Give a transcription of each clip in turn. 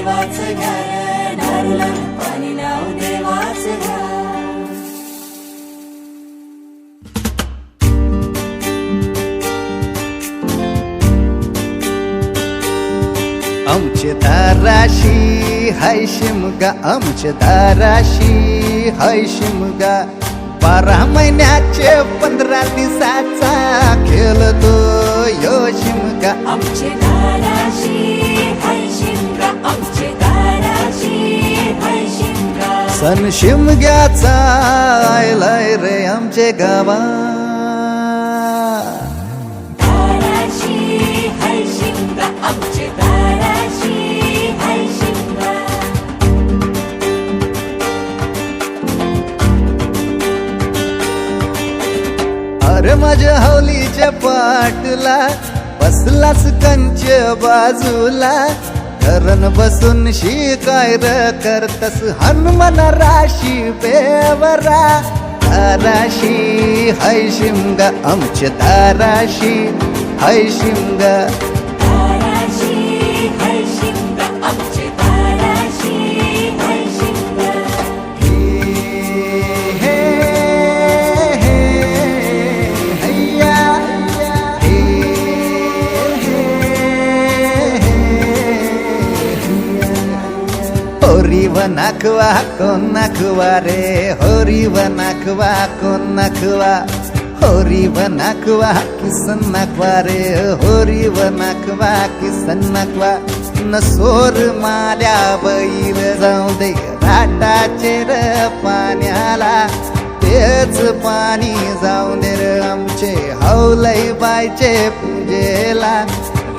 देवाच घ्या रे, दारूला पाणी नाव देवाच घ्या आमचे दाराशी हाय शिमगा. आमचे दाराशी हाय शिमगा. बारा महिन्याचे पंधरा दिवसाचा खेळतो यो शिमगा. आमचे दाराशी सण शिमग्याचा आयलाय रे आमचे गावा. अरे माझ्या हवलीच्या पाटला बसलास कंच बाजूला. धरण बसून शिकाय र करतस हनुमान राशी बेवरा. दाराशी हाय शिमगा आमच्या दाराशी हाय शिमगा. नाखवा कोण नाखवा रे होरी नाखवा कोण नाखवा होरी नाखवा किसन नाखवा रे होरी नाखवा किसन नाखवा न सोर माल्या बैल जाऊ दे राटाचे र पाण्याला तेच पाणी जाऊ दे र आमचे हौलई बायचे पूजेला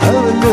hello.